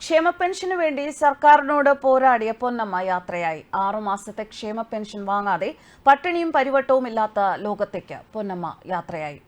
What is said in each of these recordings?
ക്ഷേമ പെൻഷന് വേണ്ടി സർക്കാരിനോട് പോരാടിയ പൊന്നമ്മ യാത്രയായി. ആറുമാസത്തെ ക്ഷേമ പെൻഷൻ വാങ്ങാതെ പട്ടിണിയും പരിവട്ടവും ഇല്ലാത്ത ലോകത്തേക്ക് പൊന്നമ്മ യാത്രയായി.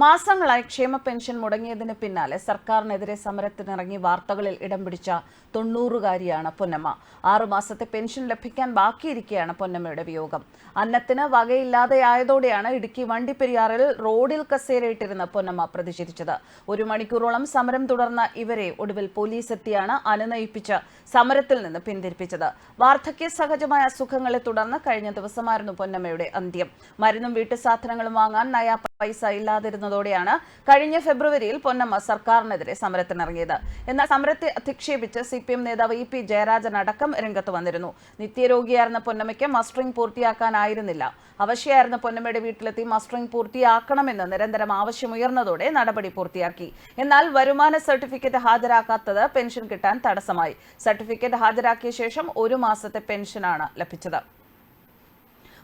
മാസങ്ങളായി ക്ഷേമ പെൻഷൻ മുടങ്ങിയതിന് പിന്നാലെ സർക്കാരിനെതിരെ സമരത്തിനിറങ്ങി വാർത്തകളിൽ ഇടം പിടിച്ച തൊണ്ണൂറുകാരിയാണ് പൊന്നമ്മ. ആറുമാസത്തെ പെൻഷൻ ലഭിക്കാൻ ബാക്കിയിരിക്കുകയാണ് പൊന്നമ്മയുടെ വിയോഗം. അന്നത്തിന് വകയില്ലാതെയായതോടെയാണ് ഇടുക്കി വണ്ടിപ്പെരിയാറിൽ റോഡിൽ കസേരയിട്ടിരുന്ന പൊന്നമ്മ പ്രതിഷേധിച്ചത്. ഒരു മണിക്കൂറോളം സമരം തുടർന്ന ഇവരെ ഒടുവിൽ പോലീസ് എത്തിയാണ് അനുനയിപ്പിച്ച് സമരത്തിൽ നിന്ന് പിന്തിരിപ്പിച്ചത്. വാർദ്ധക്യ സഹജമായ അസുഖങ്ങളെ തുടർന്ന് കഴിഞ്ഞ ദിവസമായിരുന്നു പൊന്നമ്മയുടെ അന്ത്യം. മരുന്നും വീട്ടു സാധനങ്ങളും വാങ്ങാൻ നയാ പൈസ ഇല്ലാതിരുന്നതോടെയാണ് കഴിഞ്ഞ ഫെബ്രുവരിയിൽ പൊന്നമ്മ സർക്കാരിനെതിരെ സമരത്തിനിറങ്ങിയത്. എന്നാൽ സമരത്തെ അധിക്ഷേപിച്ച് സി പി എം നേതാവ് ഇ പി ജയരാജൻ അടക്കം രംഗത്ത് വന്നിരുന്നു. നിത്യരോഗിയായിരുന്ന പൊന്നമ്മയ്ക്ക് മസ്റ്ററിംഗ് പൂർത്തിയാക്കാനായിരുന്നില്ല. അവശയായിരുന്ന പൊന്നമ്മയുടെ വീട്ടിലെത്തി മസ്റ്ററിംഗ് പൂർത്തിയാക്കണമെന്ന് നിരന്തരം ആവശ്യമുയർന്നതോടെ നടപടി പൂർത്തിയാക്കി. എന്നാൽ വരുമാന സർട്ടിഫിക്കറ്റ് ഹാജരാക്കാത്തത് പെൻഷൻ കിട്ടാൻ തടസ്സമായി. സർട്ടിഫിക്കറ്റ് ഹാജരാക്കിയ ശേഷം ഒരു മാസത്തെ പെൻഷനാണ് ലഭിച്ചത്.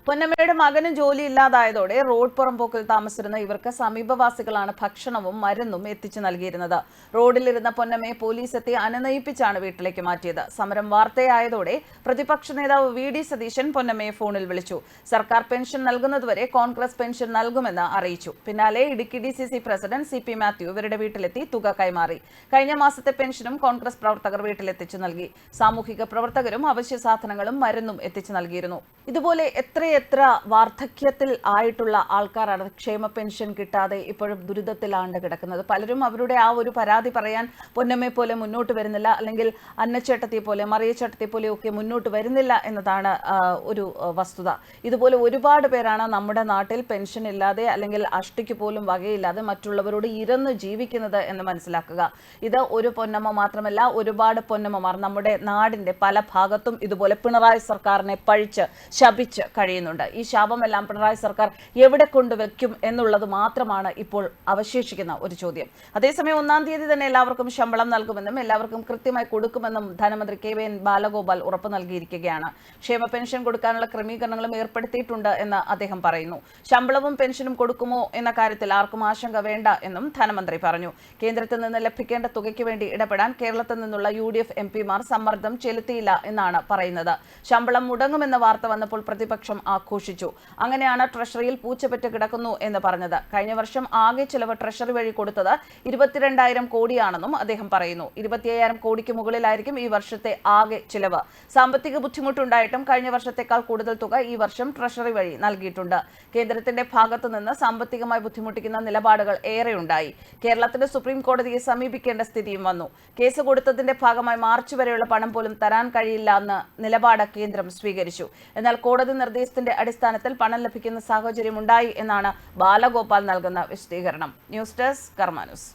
പൊന്നമ്മയുടെ മകനും ജോലി ഇല്ലാതായതോടെ റോഡ് പുറംപോക്കിൽ താമസിച്ചിരുന്ന ഇവർക്ക് സമീപവാസികളാണ് ഭക്ഷണവും മരുന്നും എത്തിച്ചു നൽകിയിരുന്നത്. റോഡിലിരുന്ന പൊന്നമ്മയെ പോലീസ് എത്തി അനുനയിപ്പിച്ചാണ് വീട്ടിലേക്ക് മാറ്റിയത്. സമരം വാർത്തയായതോടെ പ്രതിപക്ഷ നേതാവ് വി ഡി സതീശൻ പൊന്നമ്മയെ ഫോണിൽ വിളിച്ചു. സർക്കാർ പെൻഷൻ നൽകുന്നതുവരെ കോൺഗ്രസ് പെൻഷൻ നൽകുമെന്ന് അറിയിച്ചു. പിന്നാലെ Idukki D C C president C P Mathew ഇവരുടെ വീട്ടിലെത്തി തുക കൈമാറി. കഴിഞ്ഞ മാസത്തെ പെൻഷനും കോൺഗ്രസ് പ്രവർത്തകർ വീട്ടിലെത്തിച്ചു നൽകി. സാമൂഹിക പ്രവർത്തകരും അവശ്യ സാധനങ്ങളും മരുന്നും എത്തിച്ചു നൽകിയിരുന്നു. ഇതുപോലെ എത്രയെത്ര വാർദ്ധക്യത്തിൽ ആയിട്ടുള്ള ആൾക്കാരാണ്? ക്ഷേമ പെൻഷൻ കിട്ടാതെ ഇപ്പോഴും ദുരിതത്തിലാണ്ട് കിടക്കുന്നത്. പലരും അവരുടെ ആ ഒരു പരാതി പറയാൻ പൊന്നമ്മയെ പോലെ മുന്നോട്ട് വരുന്നില്ല. അല്ലെങ്കിൽ അന്നച്ചേട്ടത്തെ പോലെ മറിയച്ചേട്ടത്തെ പോലെ ഒക്കെ മുന്നോട്ട് വരുന്നില്ല എന്നതാണ് ഒരു വസ്തുത. ഇതുപോലെ ഒരുപാട് പേരാണ് നമ്മുടെ നാട്ടിൽ പെൻഷൻ ഇല്ലാതെ അല്ലെങ്കിൽ അഷ്ടിക്ക് പോലും വകയില്ലാതെ മറ്റുള്ളവരോട് ഇരന്ന് ജീവിക്കുന്നത് എന്ന് മനസ്സിലാക്കുക. ഇത് ഒരു പൊന്നമ്മ മാത്രമല്ല ഒരുപാട് പൊന്നമ്മമാർ നമ്മുടെ നാടിന്റെ പല ഭാഗത്തും ഇതുപോലെ പിണറായി സർക്കാരിനെ പഴിച്ച് ശപിച്ച് കഴിയുന്നുണ്ട് ഈ ശാപമെല്ലാം പിണറായി സർക്കാർ എവിടെ കൊണ്ടുവയ്ക്കും എന്നുള്ളത് മാത്രമാണ് ഇപ്പോൾ അവശേഷിക്കുന്ന ഒരു ചോദ്യം. അതേസമയം ഒന്നാം തീയതി തന്നെ എല്ലാവർക്കും ശമ്പളം നൽകുമെന്നും എല്ലാവർക്കും കൃത്യമായി കൊടുക്കുമെന്നും ധനമന്ത്രി കെ എൻ ബാലഗോപാൽ ഉറപ്പ് നൽകിയിരിക്കുകയാണ്. ക്ഷേമ പെൻഷൻ കൊടുക്കാനുള്ള ക്രമീകരണങ്ങളും ഏർപ്പെടുത്തിയിട്ടുണ്ട് എന്ന് അദ്ദേഹം പറയുന്നു. ശമ്പളവും പെൻഷനും കൊടുക്കുമോ എന്ന കാര്യത്തിൽ ആർക്കും ആശങ്ക വേണ്ട എന്നും ധനമന്ത്രി പറഞ്ഞു. കേന്ദ്രത്തിൽ നിന്ന് ലഭിക്കേണ്ട തുകയ്ക്ക് വേണ്ടി ഇടപെടാൻ കേരളത്തിൽ നിന്നുള്ള യു ഡി എഫ് എം പിമാർ സമ്മർദ്ദം ചെലുത്തിയില്ല എന്നാണ് പറയുന്നത്. ശമ്പളം മുടങ്ങുമെന്ന വാർത്ത വന്നപ്പോൾ പ്രതിപക്ഷം ആഘോഷിച്ചു. അങ്ങനെയാണ് ട്രഷറിയിൽ പൂച്ചപ്പറ്റ് കിടക്കുന്നു എന്ന് പറഞ്ഞത്. കഴിഞ്ഞ വർഷം ആകെ ചെലവ് ട്രഷറി വഴി കൊടുത്തത് ഇരുപത്തിരണ്ടായിരം കോടിയാണെന്നും അദ്ദേഹം പറയുന്നു. ഇരുപത്തിയ്യായിരം കോടിക്ക് മുകളിലായിരിക്കും ഈ വർഷത്തെ ആകെ ചിലവ്. സാമ്പത്തിക ബുദ്ധിമുട്ടുണ്ടായിട്ടും കഴിഞ്ഞ വർഷത്തേക്കാൾ കൂടുതൽ തുക ഈ വർഷം ട്രഷറി വഴി നൽകിയിട്ടുണ്ട്. കേന്ദ്രത്തിന്റെ ഭാഗത്തു നിന്ന് സാമ്പത്തികമായി ബുദ്ധിമുട്ടിക്കുന്ന നിലപാടുകൾ ഏറെയുണ്ടായി. കേരളത്തിന്റെ സുപ്രീം കോടതിയെ സമീപിക്കേണ്ട സ്ഥിതിയും വന്നു. കേസ് കൊടുത്തതിന്റെ ഭാഗമായി മാർച്ച് വരെയുള്ള പണം പോലും തരാൻ കഴിയില്ല എന്ന് നിലപാട് കേന്ദ്രം സ്വീകരിച്ചു. എന്നാൽ കോടതി നിർദ്ദേശത്തിന്റെ അടിസ്ഥാനത്തിൽ പണം ലഭിക്കുന്ന സാഹചര്യം ഉണ്ടായി എന്നാണ് ബാലഗോപാൽ നൽകുന്ന വിശദീകരണം. News desk കർമാനുസ്.